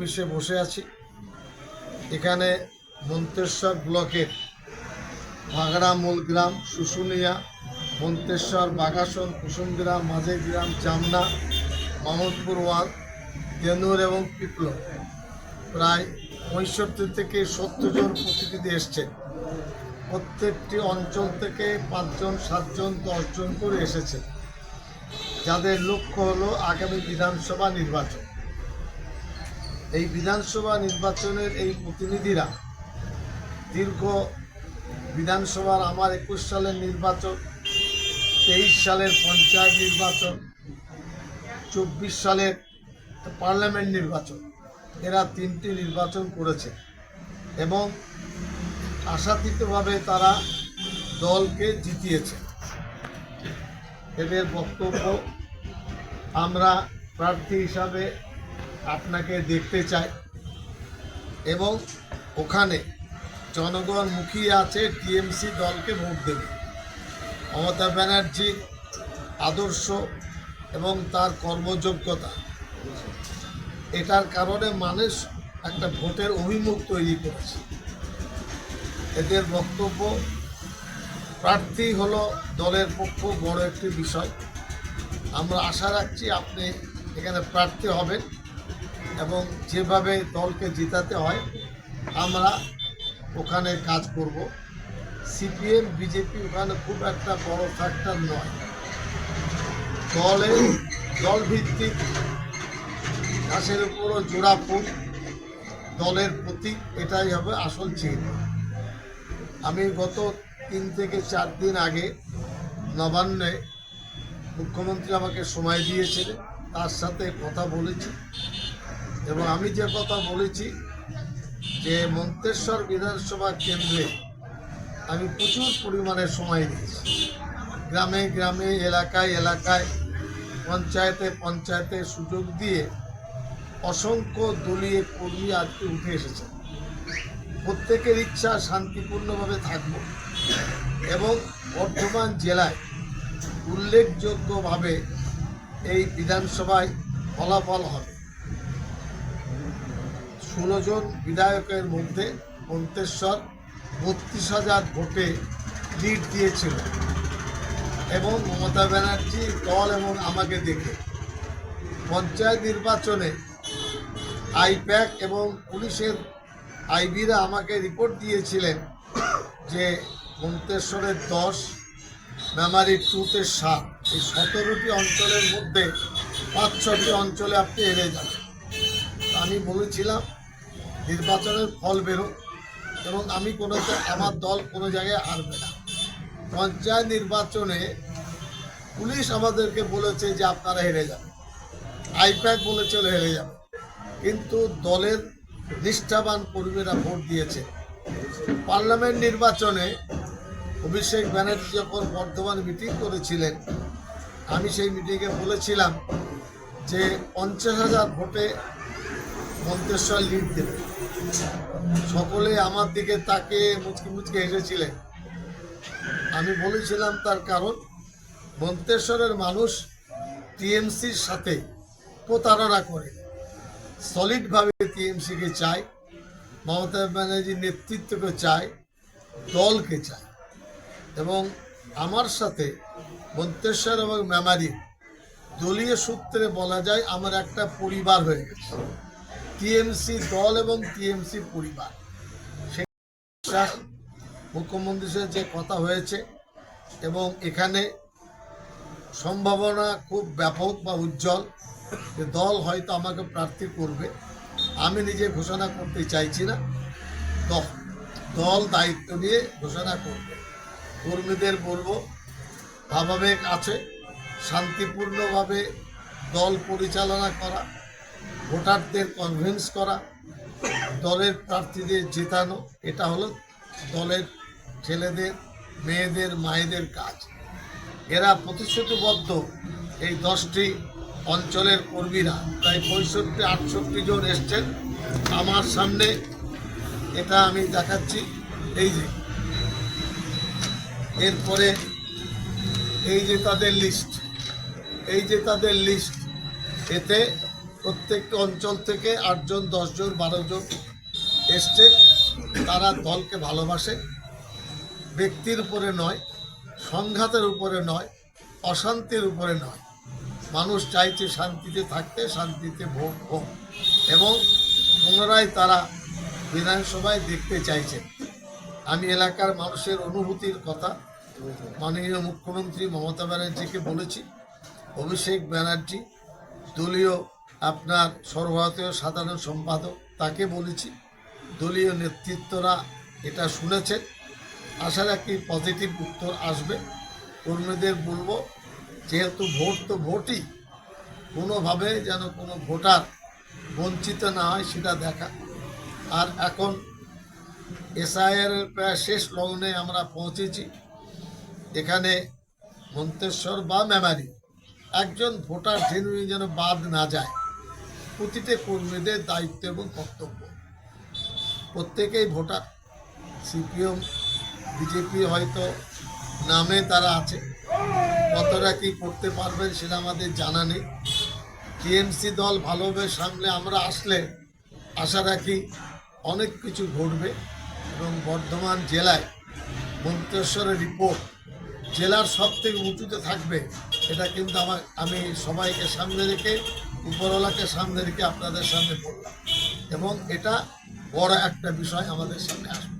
অফিসে বসে আছি। এখানে মন্তেশ্বর ব্লকের ভাগড়া মূলগ্রাম শুশুনিয়া, মন্তেশ্বর বাগাসন কুসুমগ্রাম, মাঝেগ্রাম, জামনা মাহমুদপুর ওয়ান তেনুর এবং পিপল প্রায় পঁয়ষট্টি থেকে সত্তর জন প্রতিনিধি এসছেন। প্রত্যেকটি অঞ্চল থেকে পাঁচজন, সাতজন, দশজন করে এসেছে যাদের লক্ষ্য হলো আগামী বিধানসভা নির্বাচন। এই বিধানসভা নির্বাচনের এই প্রতিনিধিরা দীর্ঘ বিধানসভার আমার একুশ সালের নির্বাচন, তেইশ সালের পঞ্চায়েত নির্বাচন, চব্বিশ সালের পার্লামেন্ট নির্বাচন, এরা তিনটি নির্বাচন করেছে এবং আশাতীতভাবে তারা দলকে জিতিয়েছে। এদের বক্তব্য আমরা প্রার্থী হিসাবে আপনাকে দেখতে চাই। এবং ওখানে জনগণ মুখিয়ে আছে, টিএমসি দলকে ভোট দেবে। মমতা ব্যানার্জির আদর্শ এবং তার কর্মযোগ্যতা। এটার কারণে মানুষ একটা ভোটের অভিমুখ তৈরি করেছে। এদের বক্তব্য, প্রার্থী হলো দলের পক্ষ, বড় একটি বিষয়। আমরা আশা রাখছি আপনি এখানে প্রার্থী হবেন। এবং যেভাবে দলকে জিতাতে হয়, আমরা ওখানে কাজ করব। সিপিএম, বিজেপি ওখানে খুব একটা বড় ফ্যাক্টর নয়। দলে দলভিত্তিক ঘাসের উপরও জোড়া ফুল, দলের প্রতীক, এটাই হবে আসল চিহ্ন আমি গত তিন থেকে চার দিন আগে নবান্নে মুখ্যমন্ত্রী আমাকে সময় দিয়েছিলেন, তার সাথে কথা বলেছি। এবং আমি যে কথা বলেছি যে মন্তেশ্বর বিধানসভা কেন্দ্রে আমি প্রচুর পরিমাণে সময় দিয়েছি গ্রামে গ্রামে, এলাকায় এলাকায়, পঞ্চায়েতে পঞ্চায়েতে সুযোগ দিয়ে অসংখ্য দলীয় কর্মী আজকে উঠে এসেছে। প্রত্যেকের ইচ্ছা শান্তিপূর্ণভাবে থাকব এবং বর্ধমান জেলায় উল্লেখযোগ্যভাবে এই বিধানসভায় ফলাফল হবে। ষোলো জন বিধায়কের মধ্যে মন্তেশ্বর বত্রিশ হাজার ভোটে লিড দিয়েছিল। এবং মমতা ব্যানার্জি দল এবং আমাকে দেখে। পঞ্চায়েত নির্বাচনে আইপ্যাক এবং পুলিশের আইবিরা আমাকে রিপোর্ট দিয়েছিলেন যে মন্তেশ্বরের দশ, মেমারি টুতে সাত, এই সতেরোটি অঞ্চলের মধ্যে পাঁচ ছটি অঞ্চলে আপনি হেরে যাবেন। আমি বলেছিলাম নির্বাচনের ফল বেরো এবং আমি কোনো আমার দল কোনো জায়গায় হারবে না। পঞ্চায়েত নির্বাচনে পুলিশ আমাদেরকে বলেছে যে আপনারা হেরে যাবেন আইপ্যাক বলেছিল হেরে যাবে কিন্তু দলের নিষ্ঠাবান কর্মীরা ভোট দিয়েছে। পার্লামেন্ট নির্বাচনে অভিষেক ব্যানার্জি যখন বর্ধমান মিটিং করেছিলেন, আমি সেই মিটিংয়ে বলেছিলাম যে পঞ্চাশ হাজার ভোটে মন্তেশ্বর লিড দেবে সকলে আমার দিকে তাকে মুচকি মুচকে হেসেছিলেন। আমি বলেছিলাম তার কারণ মন্তেশ্বরের মানুষ টিএমসির সাথে প্রতারণা করে। সলিডভাবে টিএমসিকে চায়, মমতা ব্যানার্জির নেতৃত্বকে চায়, দলকে চায়। এবং আমার সাথে মন্তেশ্বর এবং মেমারি দলীয় সূত্রে বলা যায়, আমার একটা পরিবার হয়ে গেছে। টিএমসি দল এবং টিএমসি পরিবার। সেই বিশ্বাস মুখ্যমন্ত্রীর সাথে যে কথা হয়েছে এবং এখানে সম্ভাবনা খুব ব্যাপক বা উজ্জ্বল যে দল হয়তো আমাকে প্রার্থী করবে। আমি নিজে ঘোষণা করতে চাইছি না। দল দায়িত্ব নিয়ে ঘোষণা করবে। কর্মীদের বলব, ভাবাবেগ আছে, শান্তিপূর্ণভাবে দল পরিচালনা করা। ভোটারদের কনভিন্স করা, দলের প্রার্থীদের জেতানো, এটা হলো দলের ছেলেদের, মেয়েদের, মায়েদের কাজ। এরা প্রতিশ্রুতিবদ্ধ এই দশটি অঞ্চলের কর্মীরা। প্রায় পঁয়ষট্টি, আটষট্টি জন এসছেন। আমার সামনে এটা আমি দেখাচ্ছি। এই যে, এরপরে এই যে তাদের লিস্ট এই যে তাদের লিস্ট এতে প্রত্যেক অঞ্চল থেকে আটজন, দশজন বারো জন এসছে। তারা দলকে ভালোবাসে। ব্যক্তির উপরে নয়, সংঘাতের উপরে নয়, অশান্তির উপরে নয়। মানুষ চাইছে শান্তিতে থাকতে, শান্তিতে ভোট হোক এবং পুনরায় তারা বিধানসভায় দেখতে চাইছেন আমি এলাকার মানুষের অনুভূতির কথা মাননীয় মুখ্যমন্ত্রী মমতা ব্যানার্জিকে বলেছি। অভিষেক ব্যানার্জি, দলীয় আপনার সর্বভারতীয় সাধারণ সম্পাদক তাকে বলেছি, দলীয় নেতৃত্বরা এটা শুনেছেন। আশা রাখি পজিটিভ উত্তর আসবে। কর্মীদের বলব, যেহেতু ভোট তো ভোটই, কোনোভাবে যেন কোনো ভোটার বঞ্চিত না হয় সেটা দেখা। আর এখন এসআইআর প্রায় শেষ লগ্নে আমরা পৌঁছেছি। এখানে মন্তেশ্বর বা মেমারি, একজন ভোটার জেনুইন যেন বাদ না যায়। প্রতিটি কর্মীদের দায়িত্ব এবং কর্তব্য। প্রত্যেকেই ভোটার, সিপিএম, বিজেপি হয়তো নামে তারা আছে। কতটা কি করতে পারবেন সেটা আমাদের জানা নেই। টিএমসি দল ভালোভাবে সামনে আমরা আসলে আশা রাখি অনেক কিছু ঘটবে এবং বর্ধমান জেলায় মন্তেশ্বরের রিপোর্ট জেলার সব থেকে উঁচুতে থাকবে এটা কিন্তু আমার আমি সবাইকে সামনে রেখে উপরওয়ালাকে সামনে রেখে আপনাদের সামনে পড়লাম এবং এটা বড় একটা বিষয় আমাদের সামনে আসবে।